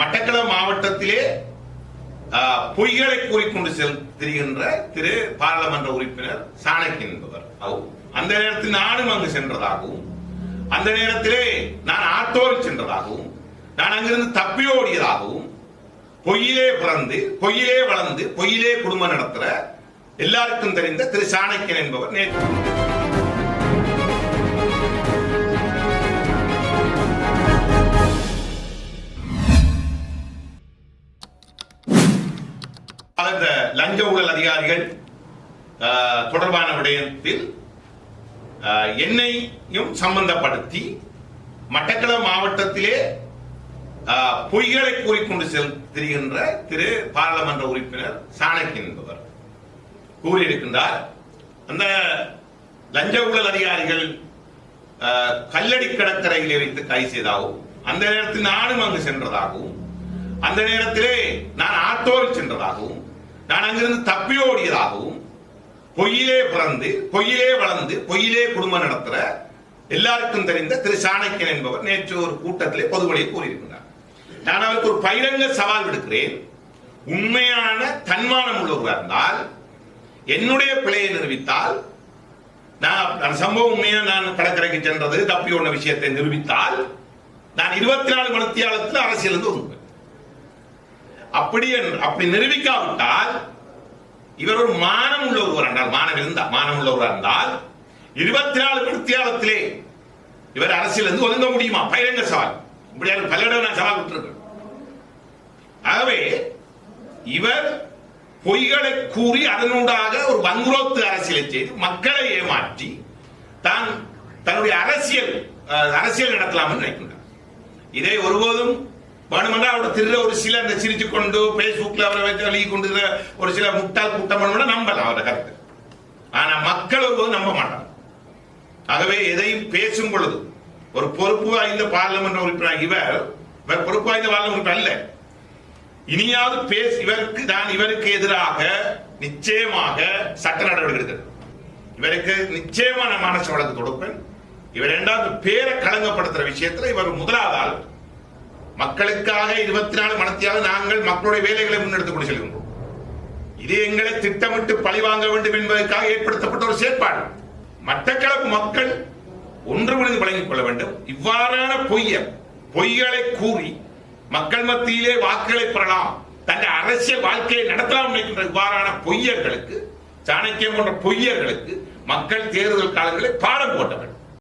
மட்டக்களப்பு மாவட்டத்திலே பொய்களை கூறிக்கொண்டு செல் திரிகின்ற திரு பாராளுமன்ற உறுப்பினர் சாணக்கியன் என்பவர். அந்த நேரத்தில் நானும் அங்கு சென்றதாகவும் அந்த நேரத்திலே நான் ஆட்டோவில் சென்றதாகவும் நான் அங்கிருந்து தப்பி ஓடியதாகவும் பொய்யிலே பிறந்து பொய்யிலே வளர்ந்து பொய்யிலே குடும்பம் நடத்துற எல்லாருக்கும் தெரிந்த திரு சாணக்கியன் என்பவர் நேற்று. இந்த லஞ்ச ஊழல் அதிகாரிகள் ஆஹ், தொடர்பான விடயத்தில் ஆஹ், என்னையும் சம்பந்தப்படுத்தி மட்டக்களவு மாவட்டத்திலே ஆஹ், பொய்களை கூறிக்கொண்டு செல் திரிகின்ற திரு பாராளுமன்ற உறுப்பினர் சாணக்கியன் என்பவர் கூறியிருக்கின்றார். அந்த லஞ்ச ஊழல் அதிகாரிகள் ஆஹ், கல்லடி கடற்கரையிலே வைத்து கை செய்ததாகவும் அந்த நேரத்தில் நானும் அங்கு சென்றதாகவும் அந்த நேரத்திலே நான் ஆட்டோவில் சென்றதாகவும் நான் அங்கிருந்து தப்பி ஓடியதாகவும் பொய்யிலே பிறந்து பொய்யிலே வளர்ந்து பொய்யிலே குடும்பம் நடத்துற எல்லாருக்கும் தெரிந்த திரு சாணக்கியன் என்பவர் நேற்று ஒரு கூட்டத்திலே பொதுவழியை கூறியிருக்கிறார். நான் அவருக்கு ஒரு பகிரங்க சவால் விடுக்கிறேன். உண்மையான தன்மானம் உள்ளவராக இருந்தால் என்னுடைய பிழையை நிரூபித்தால் நான் அந்த சம்பவம் உண்மையா நான் கடற்கரைக்கு சென்றது தப்பி ஒண்ண விஷயத்தை நிரூபித்தால் நான் இருபத்தி நாலு மணித்தியாலத்தில் அரசியல் இருந்து ஒதுங்குவேன். அப்படி அப்படி நிரூபிக்காவிட்டால் இவர் ஒரு மானம் உள்ளவர் என்றால் மானம் இருந்தால் மானம் உள்ளவர் இருந்தால் இருபத்தி நாலு பிரத்தியாலத்திலே இவர் அரசியல் இருந்து ஒதுங்க முடியுமா? பயிரங்க சவால்? இப்படியான பல இடம் நான் சவால் விட்டுருக்கேன். ஆகவே இவர் பொய்களை கூறி அதனூடாக ஒரு வங்குரோத்து அரசியலை செய்து மக்களை ஏமாற்றி தான் தன்னுடைய அரசியல் அஹ், அரசியல் நடத்தலாம் என்று நினைக்கின்றார். இதை ஒருபோதும் வேணுமென்றால் அவரை திருற ஒரு சில அந்த சிரிச்சு கொண்டு பேஸ்புக்ல அவரை வச்சு எழுதி கொண்டு ஒரு சில முட்டாள் கூட்டம் பண்ண நம்பலாம் அவரை கருத்து. ஆனா மக்கள் ஒருபோதும் நம்ப மாட்டாங்க. ஆகவே எதையும் பேசும் பொழுது ஒரு பொறுப்பு வாய்ந்த பார்லமெண்ட் உறுப்பினர் இவர் இவர் பொறுப்பு வாய்ந்த பார்லமெண்ட் உறுப்பினர் அல்ல. இனியாவது பேச இவருக்கு தான் இவருக்கு எதிராக நிச்சயமாக சட்ட நடவடிக்கை எடுக்கிறது இவருக்கு நிச்சயமான மனசு வழக்கு கொடுப்பேன். இவர் இரண்டாவது பேரை களங்கப்படுத்துற விஷயத்துல இவர் முதலாவது ஆள். மக்களுக்காக இருபத்தி நாலு மனத்தியாக நாங்கள் மக்களுடைய வேலைகளை முன்னெடுத்துக் கொண்டு செல்கின்றோம். இது எங்களை திட்டமிட்டு பழி வாங்க வேண்டும் என்பதற்காக ஏற்படுத்தப்பட்ட ஒரு செயற்பாடு. மட்டக்களப்பு மக்கள் ஒன்றுபடுந்து வழங்கிக் கொள்ள வேண்டும். இவ்வாறான பொய்ய பொய்களை கூறி மக்கள் மத்தியிலே வாக்குகளை பெறலாம் தன் அரசியல் வாழ்க்கையை நடத்தலாம் நினைக்கின்ற இவ்வாறான பொய்யர்களுக்கு சாணக்கியம் போன்ற பொய்யர்களுக்கு மக்கள் தேர்தல் காலங்களில் பாடம் போட்ட வேண்டும்.